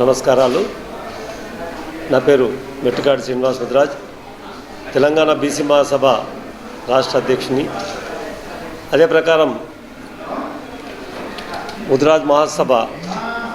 నమస్కారాలు. నా పేరు మెట్టికాడి శ్రీనివాస్ ముద్రాజ్ తెలంగాణ బీసీ మహాసభ రాష్ట్ర అధ్యక్షుని. అదే ప్రకారం ముద్రాజ్ మహాసభ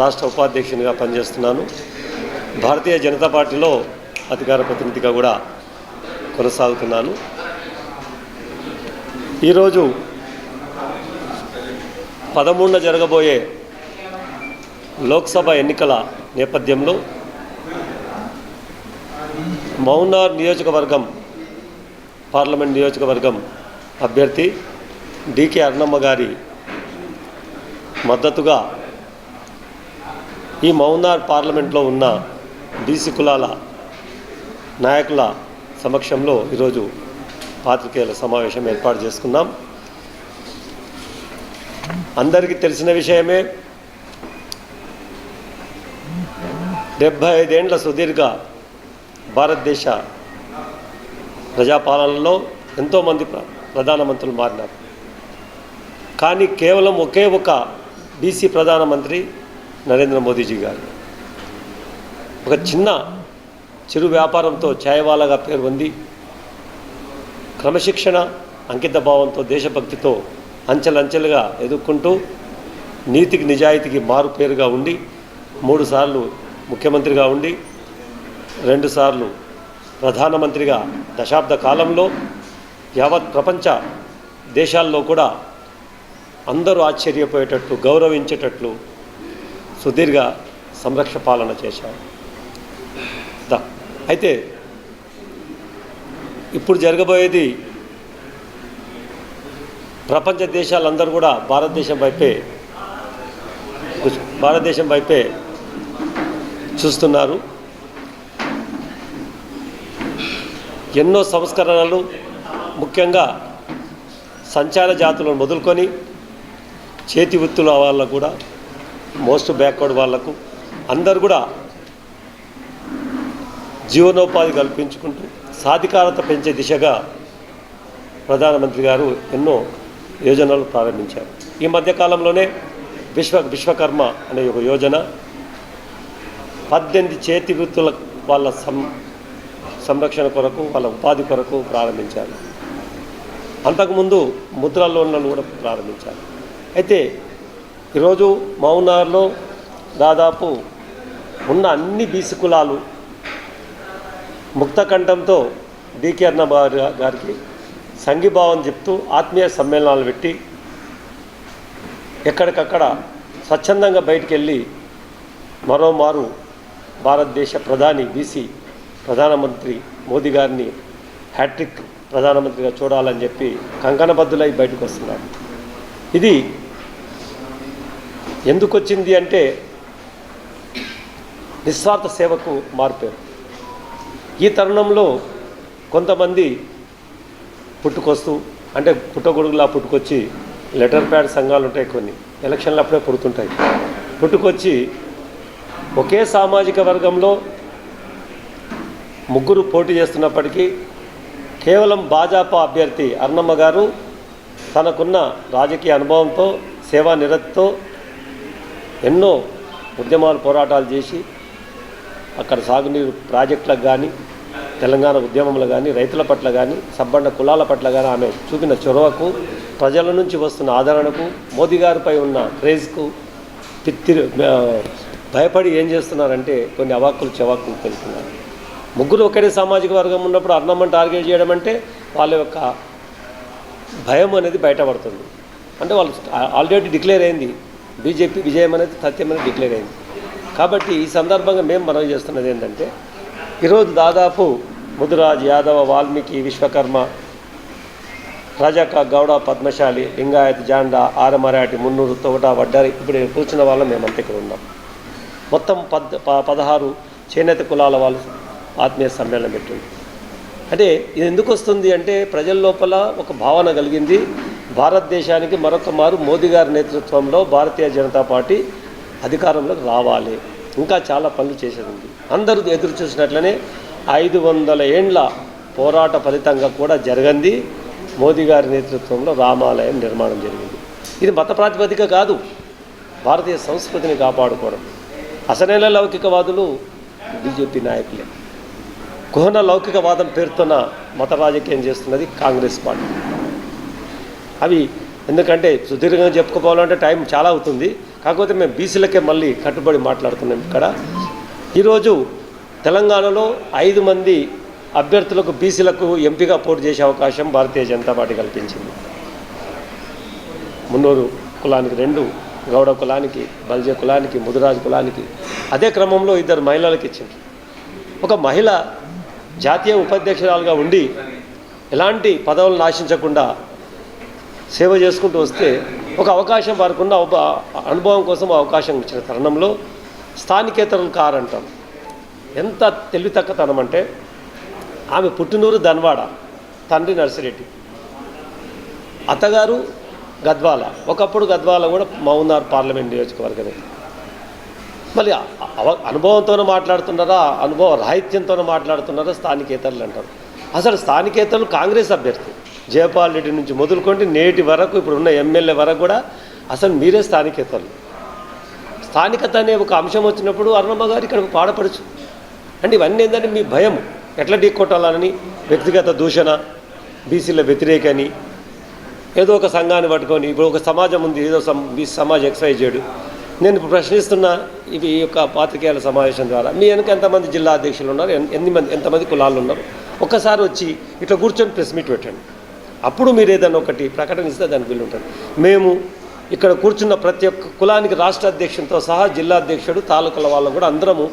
రాష్ట్ర ఉపాధ్యక్షునిగా పనిచేస్తున్నాను. భారతీయ జనతా పార్టీలో అధికార ప్రతినిధిగా కూడా కొనసాగుతున్నాను. ఈరోజు పదమూడున జరగబోయే లోక్సభ ఎన్నికల నేపథ్యంలో మౌనార్ నియోజకవర్గం పార్లమెంట్ నియోజకవర్గం అభ్యర్థి డికే అర్ణమ్మ గారి మద్దతుగా ఈ మౌనార్ పార్లమెంట్లో ఉన్న బీసీ కులాల నాయకుల సమక్షంలో ఈరోజు పాత్రికేయుల సమావేశం ఏర్పాటు చేసుకున్నాం. అందరికీ తెలిసిన విషయమే డెబ్భై ఐదేండ్ల సుదీర్ఘ భారతదేశ ప్రజాపాలనలో ఎంతోమంది ప్ర- ప్రధానమంత్రులు మారినారు. కానీ కేవలం ఒకే ఒక బీసీ ప్రధానమంత్రి నరేంద్ర మోదీజీ గారు. ఒక చిన్న చిరు వ్యాపారంతో ఛాయవాలాగా పేరు పొంది క్రమశిక్షణ అంకిత భావంతో దేశభక్తితో అంచెలంచెలుగా ఎదుర్కొంటూ నీతికి నిజాయితీకి మారు పేరుగా ఉండి మూడుసార్లు ముఖ్యమంత్రిగా ఉండి రెండుసార్లు ప్రధానమంత్రిగా దశాబ్ద కాలంలో యావత్ ప్రపంచ దేశాల్లో కూడా అందరూ ఆశ్చర్యపోయేటట్లు గౌరవించేటట్లు సుదీర్ఘ సంరక్ష పాలన చేశారు. అయితే ఇప్పుడు జరగబోయేది ప్రపంచ దేశాలందరూ కూడా భారతదేశం వైపే భారతదేశం వైపే చూస్తున్నారు. ఎన్నో సంస్కరణలు ముఖ్యంగా సంచార జాతులను మొదలుకొని చేతి వృత్తుల వాళ్ళకు కూడా మోస్ట్ బ్యాక్వర్డ్ వాళ్ళకు అందరు కూడా జీవనోపాధి కల్పించుకుంటూ సాధికారత పెంచే దిశగా ప్రధానమంత్రి గారు ఎన్నో యోజనలు ప్రారంభించారు. ఈ మధ్యకాలంలోనే విశ్వ విశ్వకర్మ అనే ఒక యోజన పద్దెనిమిది చేతి వృత్తుల వాళ్ళ సం సంరక్షణ కొరకు వాళ్ళ ఉపాధి కొరకు ప్రారంభించారు. అంతకుముందు ముద్ర లోన్లను కూడా ప్రారంభించారు. అయితే ఈరోజు మౌనార్లో దాదాపు ఉన్న అన్ని బీసీ కులాలు ముక్తకంఠంతో డికే అన్న గారికి సంఘీభావం చెప్తూ ఆత్మీయ సమ్మేళనాలు పెట్టి ఎక్కడికక్కడ స్వచ్ఛందంగా బయటికి వెళ్ళి మరోమారు భారతదేశ ప్రధాని బీసీ ప్రధానమంత్రి మోదీ గారిని హ్యాట్రిక్ ప్రధానమంత్రిగా చూడాలని చెప్పి కంకణబద్దులై బయటకు వస్తున్నారు. ఇది ఎందుకు వచ్చింది అంటే నిస్వార్థ సేవకు మారిపోయారు ఈ తరుణంలో కొంతమంది పుట్టుకొస్తూ అంటే పుట్టగొడుగులా పుట్టుకొచ్చి లెటర్ ప్యాడ్ సంఘాలు ఉంటాయి కొన్ని. ఎలక్షన్లు అప్పుడే పుడుతుంటాయి. పుట్టుకొచ్చి ఒకే సామాజిక వర్గంలో ముగ్గురు పోటీ చేస్తున్నప్పటికీ కేవలం భాజపా అభ్యర్థి అర్ణమ్మ గారు తనకున్న రాజకీయ అనుభవంతో సేవా నిరతితో ఎన్నో ఉద్యమాలు పోరాటాలు చేసి అక్కడ సాగునీరు ప్రాజెక్టులకు కానీ తెలంగాణ ఉద్యమంలో కానీ రైతుల పట్ల కానీ సబ్బండ కులాల పట్ల కానీ ఆమె చూపిన చొరవకు ప్రజల నుంచి వస్తున్న ఆదరణకు మోదీ గారిపై ఉన్న క్రేజ్కు తిత్తిరి భయపడి ఏం చేస్తున్నారంటే కొన్ని అవాక్కులు చెవాక్కులు తెలుపుతున్నారు ముగ్గురు ఒకటే సామాజిక వర్గం ఉన్నప్పుడు అన్నమ్మని టార్గెట్ చేయడం అంటే వాళ్ళ యొక్క భయం అనేది బయటపడుతుంది. అంటే వాళ్ళు ఆల్రెడీ డిక్లేర్ అయింది. బీజేపీ విజయం అనేది సత్యం అనేది డిక్లేర్ అయింది. కాబట్టి ఈ సందర్భంగా మేము మనవి చేస్తున్నది ఏంటంటే ఈరోజు దాదాపు ముదురాజ్ యాదవ వాల్మీకి విశ్వకర్మ రజక గౌడ పద్మశాలి లింగాయత్ జాండా ఆరమరాటి మున్నూరు తోట వడ్డారి ఇప్పుడు కూర్చున్న వాళ్ళం మేమంతా ఇక్కడ ఉన్నాం. మొత్తం పద్ ప- పదహారు చేనేత కులాల వాళ్ళు ఆత్మీయ సమ్మేళనం పెట్టింది. అంటే ఇది ఎందుకు వస్తుంది అంటే ప్రజల లోపల ఒక భావన కలిగింది. భారతదేశానికి మరొక మారు మోదీ గారి నేతృత్వంలో భారతీయ జనతా పార్టీ అధికారంలోకి రావాలి. ఇంకా చాలా పనులు చేసేది. అందరూ ఎదురు చూసినట్లనే ఐదు వందల ఏండ్ల పోరాట ఫలితంగా కూడా జరగంది. మోదీ గారి నేతృత్వంలో రామాలయం నిర్మాణం జరిగింది. ఇది మత ప్రాతిపదిక కాదు. భారతీయ సంస్కృతిని కాపాడుకోవడం. అసలైన లౌకికవాదులు బీజేపీ నాయకులే. కుహన లౌకికవాదం పేరుతోన మత రాజకీయం చేస్తున్నది కాంగ్రెస్ పార్టీ. అవి ఎందుకంటే సుదీర్ఘంగా చెప్పుకోవాలంటే టైం చాలా అవుతుంది. కాకపోతే మేము బీసీలకే మళ్ళీ కట్టుబడి మాట్లాడుతున్నాం ఇక్కడ. ఈరోజు తెలంగాణలో ఐదు మంది అభ్యర్థులకు బీసీలకు ఎంపీగా పోటీ చేసే అవకాశం భారతీయ జనతా పార్టీ కల్పించింది. మున్నూరు కులానికి రెండు గౌడ కులానికి బల్జ కులానికి ముదిరాజు కులానికి అదే క్రమంలో ఇద్దరు మహిళలకు ఇచ్చింది ఒక మహిళ జాతీయ ఉపాధ్యక్షురాలుగా ఉండి ఎలాంటి పదవులను ఆశించకుండా సేవ చేసుకుంటూ వస్తే ఒక అవకాశం వారికున్న ఒక అనుభవం కోసం అవకాశం ఇచ్చిన తరుణంలో స్థానికేతరులు కారంటాం ఎంత తెలివితక్కతనం అంటే ఆమె పుట్టినూరు ధన్వాడ తండ్రి నర్సిరెడ్డి. అత్తగారు గద్వాల. ఒకప్పుడు గద్వాల కూడా మౌనార్ పార్లమెంట్ నియోజకవర్గమే. మళ్ళీ అవ- అనుభవంతోనే మాట్లాడుతున్నారా? అనుభవ రాహిత్యంతోనే మాట్లాడుతున్నారా? స్థానికేతరులు అంటారు. అసలు స్థానికేతరులు కాంగ్రెస్ అభ్యర్థి. జయపాల్ రెడ్డి నుంచి మొదలుకొని నేటి వరకు ఇప్పుడు ఉన్న ఎమ్మెల్యే వరకు కూడా అసలు మీరే స్థానికేతరులు. స్థానికత అనే ఒక అంశం వచ్చినప్పుడు అరుణమ్మ గారు ఇక్కడ పాడపడచ్చు. అంటే ఇవన్నీ ఏంటంటే మీ భయం ఎట్లా ఢీకొట్టాలని వ్యక్తిగత దూషణ బీసీల వ్యతిరేకని ఏదో ఒక సంఘాన్ని పట్టుకొని ఇప్పుడు ఒక సమాజం ఉంది ఏదో సమ్ బీ సమాజ్ ఎక్సైజ్ చేయడు. నేను ఇప్పుడు ప్రశ్నిస్తున్న ఇవి ఈ యొక్క పాత్రికేయుల సమావేశం ద్వారా మీ వెనక ఎంతమంది జిల్లా అధ్యక్షులు ఉన్నారు? ఎన్ని మంది ఎంతమంది కులాలు ఉన్నారు? ఒక్కసారి వచ్చి ఇట్లా కూర్చొని ప్రెస్ మీట్ పెట్టండి. అప్పుడు మీరు ఏదైనా ఒకటి ప్రకటన ఇస్తే దానికి వీలు ఉంటుంది. మేము ఇక్కడ కూర్చున్న ప్రతి ఒక్క కులానికి రాష్ట్ర అధ్యక్షునితో సహా జిల్లా అధ్యక్షుడు తాలూకాల వాళ్ళు కూడా అందరము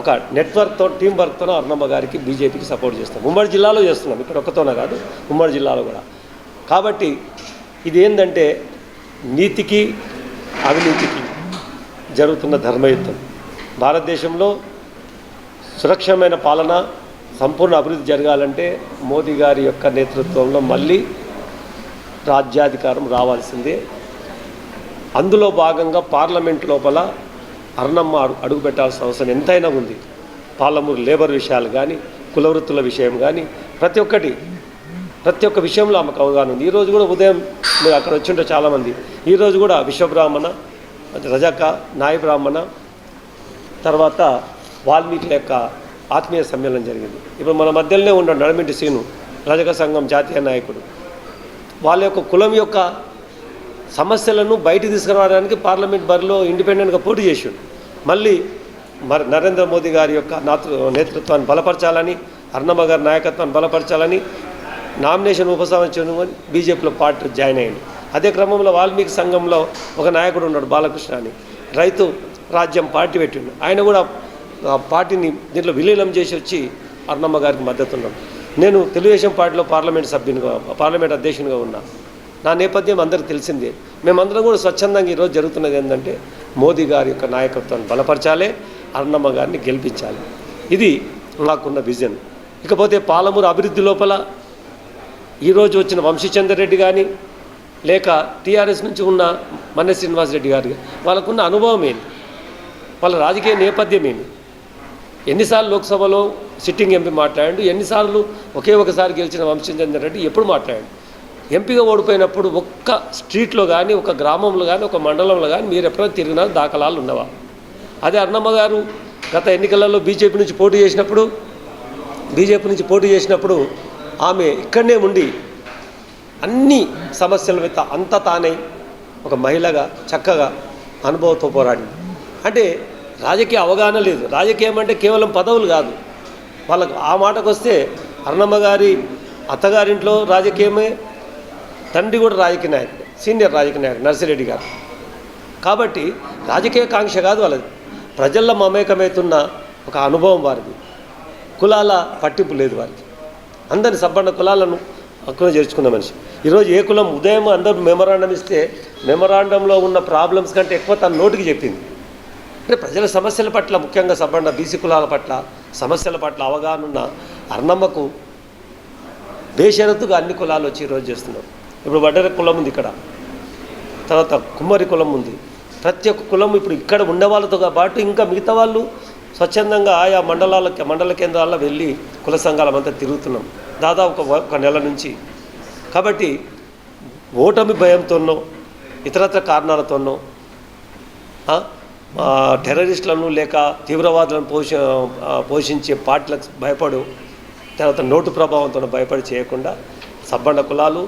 ఒక నెట్వర్క్తో టీం వర్క్తో అర్ణమ్మ గారికి బీజేపీకి సపోర్ట్ చేస్తాం. ఉమ్మడి జిల్లాలో చేస్తున్నాం. ఇక్కడ ఒక్కతోనే కాదు ఉమ్మడి జిల్లాలో కూడా. కాబట్టి ఇది ఏంటంటే నీతికి అవినీతికి జరుగుతున్న ధర్మయుద్ధం. భారతదేశంలో సురక్షమైన పాలన సంపూర్ణ అభివృద్ధి జరగాలంటే మోదీ గారి యొక్క నేతృత్వంలో మళ్ళీ రాజ్యాధికారం రావాల్సిందే. అందులో భాగంగా పార్లమెంట్ లోపల అర్ణమ్మ అడుగు అడుగు పెట్టాల్సిన అవసరం ఎంతైనా ఉంది. పాలమూరు లేబర్ విషయాలు కానీ కులవృత్తుల విషయం కానీ ప్రతి ఒక్కటి ప్రతి ఒక్క విషయంలో ఆమెకు అవగాహన ఉంది. ఈరోజు కూడా ఉదయం మీరు అక్కడ వచ్చింటే చాలామంది. ఈరోజు కూడా విశ్వబ్రాహ్మణ రజక నాయ బ్రాహ్మణ తర్వాత వాల్మీకి యొక్క ఆత్మీయ సమ్మేళనం జరిగింది. ఇప్పుడు మన మధ్యలోనే ఉన్న నడమింటి సీను రజక సంఘం జాతీయ నాయకుడు. వాళ్ళ యొక్క కులం యొక్క సమస్యలను బయట తీసుకురావడానికి పార్లమెంట్ బరిలో ఇండిపెండెంట్గా పోటీ చేసిండు. మళ్ళీ మరి నరేంద్ర మోదీ గారి యొక్క నాతృ నేతృత్వాన్ని బలపరచాలని అర్ణమ్మ గారి నాయకత్వాన్ని బలపరచాలని నామినేషన్ ఉపసంహరించడం బీజేపీలో పార్టీ జాయిన్ అయ్యింది అదే క్రమంలో వాల్మీకి సంఘంలో ఒక నాయకుడు ఉన్నాడు బాలకృష్ణ అని. రైతు రాజ్యం పార్టీ పెట్టిండు. ఆయన కూడా ఆ పార్టీని దీంట్లో విలీనం చేసి వచ్చి అర్ణమ్మ గారికి మద్దతు ఉన్నాడు. నేను తెలుగుదేశం పార్టీలో పార్లమెంట్ సభ్యునిగా పార్లమెంట్ అధ్యక్షునిగా ఉన్నా. నా నేపథ్యం అందరికీ తెలిసిందే. మేమందరం కూడా స్వచ్ఛందంగా ఈరోజు జరుగుతున్నది ఏంటంటే మోదీ గారి యొక్క నాయకత్వాన్ని బలపరచాలి అర్ణమ్మ గారిని గెలిపించాలి. ఇది నాకున్న విజన్. ఇకపోతే పాలమూరు అభివృద్ధి లోపల ఈరోజు వచ్చిన వంశీచంద్ర రెడ్డి కానీ లేక టీఆర్ఎస్ నుంచి ఉన్న మన్నె శ్రీనివాసరెడ్డి గారు వాళ్ళకున్న అనుభవం ఏంటి? వాళ్ళ రాజకీయ నేపథ్యం ఏమి ఎన్నిసార్లు లోక్సభలో సిట్టింగ్ ఎంపీ మాట్లాడాడు ఎన్నిసార్లు ఒకే ఒకసారి గెలిచిన వంశీచంద్ర రెడ్డి ఎప్పుడు మాట్లాడాడు? ఎంపీగా ఓడిపోయినప్పుడు ఒక్క స్ట్రీట్లో కానీ ఒక గ్రామంలో కానీ ఒక మండలంలో కానీ మీరు ఎప్పుడైనా తిరిగినా దాఖలాలు ఉన్నవా? అదే అన్నమ్మ గారు గత ఎన్నికలలో బీజేపీ నుంచి పోటీ చేసినప్పుడు బీజేపీ నుంచి పోటీ చేసినప్పుడు ఆమె ఇక్కడనే ఉండి అన్ని సమస్యల మీద అంత తానే ఒక మహిళగా చక్కగా అనుభవంతో పోరాడింది. అంటే రాజకీయ అవగాహన లేదు. రాజకీయం అంటే కేవలం పదవులు కాదు. వాళ్ళకు ఆ మాటకు వస్తే అరుణమ్మ గారి అత్తగారింట్లో రాజకీయమే తండ్రి కూడా రాజకీయ నాయకుడు సీనియర్ రాజకీయ నాయకుడు నర్సిరెడ్డి గారు. కాబట్టి రాజకీయ కాంక్ష కాదు వాళ్ళది. ప్రజల్లో మమేకమవుతున్న ఒక అనుభవం వారిది. కులాల పట్టింపు లేదు వారికి. అందరి సబ్బండ కులాలను హక్కున చేర్చుకున్న మనిషి. ఈరోజు ఏ కులం ఉదయం అందరూ మెమరాండం ఇస్తే మెమరాండంలో ఉన్న ప్రాబ్లమ్స్ కంటే ఎక్కువ తన నోటికి చెప్పింది. అంటే ప్రజల సమస్యల పట్ల ముఖ్యంగా సబ్బండ బీసీ కులాల పట్ల సమస్యల పట్ల అవగాహన ఉన్న అర్ణమ్మకు బేషరతుగా అన్ని కులాలు వచ్చి ఈరోజు చేస్తున్నారు. ఇప్పుడు వడ్డర కులం ఉంది ఇక్కడ. తర్వాత కుమ్మరి కులం ఉంది. ప్రతి ఒక్క కులం ఇప్పుడు ఇక్కడ ఉండే వాళ్ళతో పాటు ఇంకా మిగతా వాళ్ళు స్వచ్ఛందంగా ఆయా మండలాల మండల కేంద్రాల్లో వెళ్ళి కుల సంఘాలమంతా తిరుగుతున్నాం. దాదాపు ఒక ఒక నెల నుంచి. కాబట్టి ఓటమి భయంతోనో ఇతరత్ర కారణాలతోనో టెర్రరిస్టులను లేక తీవ్రవాదులను పోష పోషించే పార్టీలకు భయపడు తర్వాత నోటు ప్రభావంతో భయపడి చేయకుండా సబ్బండ కులాలు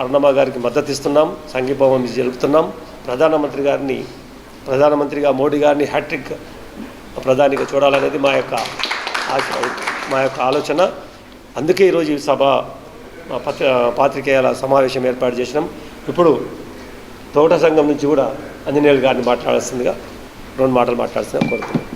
అరుణమ్మ గారికి మద్దతు ఇస్తున్నాం సంఘీభావం జరుపుతున్నాం. ప్రధానమంత్రి గారిని ప్రధానమంత్రిగా మోడీ గారిని హ్యాట్రిక్ ప్రధానిగా చూడాలనేది మా యొక్క ఆశ మా యొక్క ఆలోచన. అందుకే ఈరోజు ఈ సభ పత్ర పాత్రికేయుల సమావేశం ఏర్పాటు చేసినాం. ఇప్పుడు తోట సంఘం నుంచి కూడా అంజనేయులు గారిని మాట్లాడాల్సిందిగా రెండు మాటలు మాట్లాడాల్సిందిగా కోరుతున్నాం.